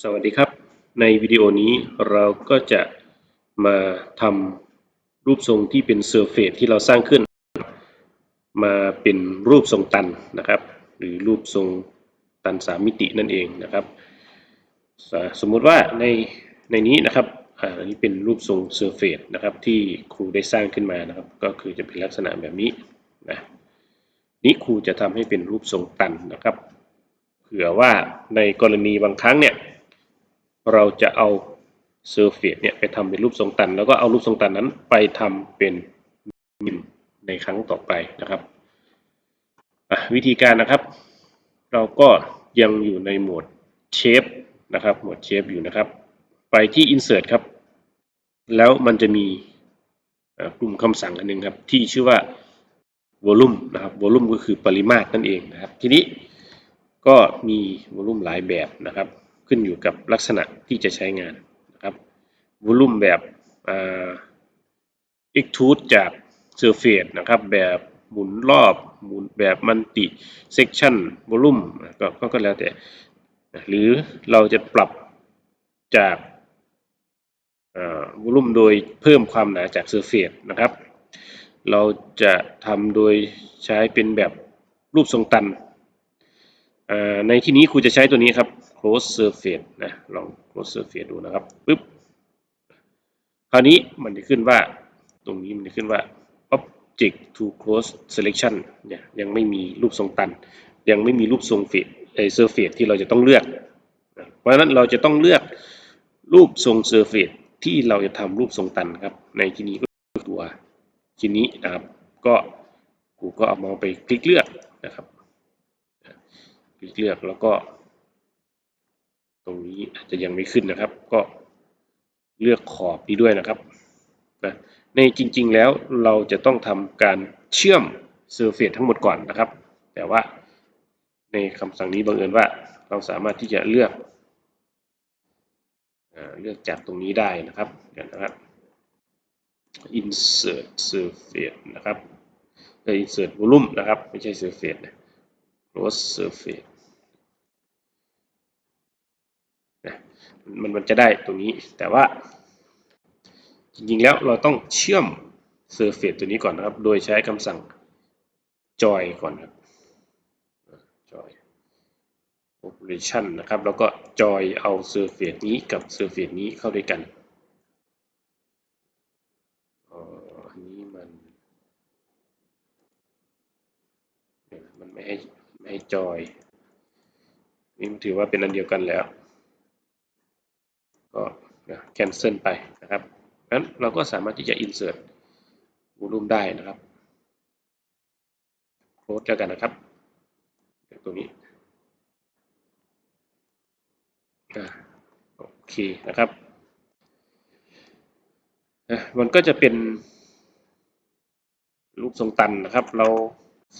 สวัสดีครับ ในวิดีโอนี้เราก็จะมาทำรูปทรงที่เป็นเซอร์เฟสที่เราสร้างขึ้น มาเป็นรูปทรงตันนะครับ หรือรูปทรงตันสามมิตินั่นเองนะครับ สมมุติว่าในในนี้นะครับอันนี้เป็นรูปทรงเซอร์เฟสนะครับที่ครูได้สร้างขึ้นมานะครับ ก็คือจะเป็นลักษณะแบบนี้นะนี่ครูจะทำให้เป็นรูปทรงตันนะครับ เผื่อว่าในกรณีบางครั้งเนี่ย เราจะเอาเซอร์เฟสเนี่ยไปทำเป็นรูปทรงตัน แล้วก็เอารูปทรงตันนั้นไปทำเป็นมิลในครั้งต่อไปนะครับวิธีการนะครับ เราก็ยังอยู่ในโหมดเชฟนะครับโหมดเชฟอยู่นะครับ ไปที่ insert ครับ แล้วมันจะมีกลุ่มคำสั่งอันหนึงครับ ที่ชื่อว่า volume นะครับ volume ก็คือปริมาตรนั่นเองนะครับ ทีนี้ก็มีวอลุ่มหลายแบบนะครับ ขึ้นอยู่กับลักษณะที่จะใช้งานนะครับวอลุ่มแบบอ่า extrude จาก surface นะครับ แบบหมุนรอบหมุนแบบมันติ section volume ก็ก็ก็แล้วแต่ หรือเราจะปรับจากวอลุ่มโดยเพิ่มความหนาจาก surface นะครับ เราจะทำโดยใช้เป็นแบบรูปทรงตัน ในที่นี้ครูจะใช้ตัวนี้ครับ close surface นะลอง close surface ดูนะครับปึ๊บคราวนี้มันจะขึ้นว่าตรงนี้มันจะขึ้นว่า object to close selection เนี่ยยังไม่มีรูปทรงตัน ยังไม่มีรูปทรงเฟสไอ surface ที่เราจะต้องเลือกนะเพราะฉะนั้นเราจะต้องเลือกรูปทรง surface ที่เราจะทำรูปทรงตันครับ ในที่นี้ก็คือตัวชิ้นนี้นะครับก็ครูก็เอามาไปคลิกเลือกนะครับ ลิกเลือกแล้วก็ ตรงนี้อาจจะยังไม่ขึ้นนะครับ ก็เลือกขอบนี้ด้วยนะครับนะในจริงๆแล้วเราจะต้องทำการเชื่อมเซอร์เฟซทั้งหมดก่อนนะครับ แต่ว่าในคำสั่งนี้บังเอิญว่าเราสามารถที่จะเลือกอเลือกจากตรงนี้ได้นะครับเดี๋ยวนะครับ insert surface นะครับเอ่อ insert volume นะครับ ไม่ใช่ surface นะ close surface นะมันมันจะได้ตรงนี้ แต่ว่า จริงๆแล้วเราต้องเชื่อม surface ตัวนี้ก่อนนะครับ โดยใช้คำสั่ง join ก่อนครับ join operation นะครับ แล้วก็ join เอา surface นี้กับ surface นี้เข้าด้วยกันอันนี้มันมันไม่ให้ไม่ให้ join นี่ถือว่าเป็นอันเดียวกันแล้ว ก็นะ cancel ไปนะครับงั้นเราก็สามารถที่จะ insert volume ได้นะครับ close แล้วกันนะครับตัวนี้โอเคนะครับมันก็จะเป็นรูปทรงตันนะครับ เรา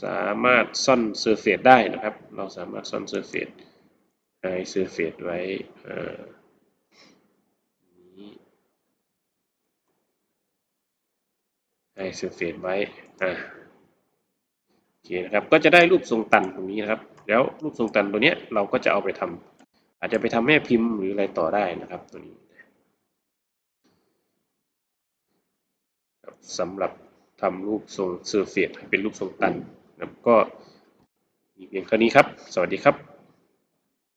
สามารถซ่อน surface ได้นะครับ เราสามารถซ่อน surface ให้ surface ไว้เอ่อนี้ ให้ surface ไว้อ่าโอเคนะครับก็จะได้รูปทรงตันตรงนี้นะครับ แล้วรูปทรงตันตัวเนี้ยเราก็จะเอาไปทำอาจจะไปทำแม่พิมพ์หรืออะไรต่อได้นะครับตัวนี้สำหรับทำรูปทรง surface ให้เป็นรูปทรงตันนะครับก็มีเพียงเท่านี้ครับ สวัสดีครับ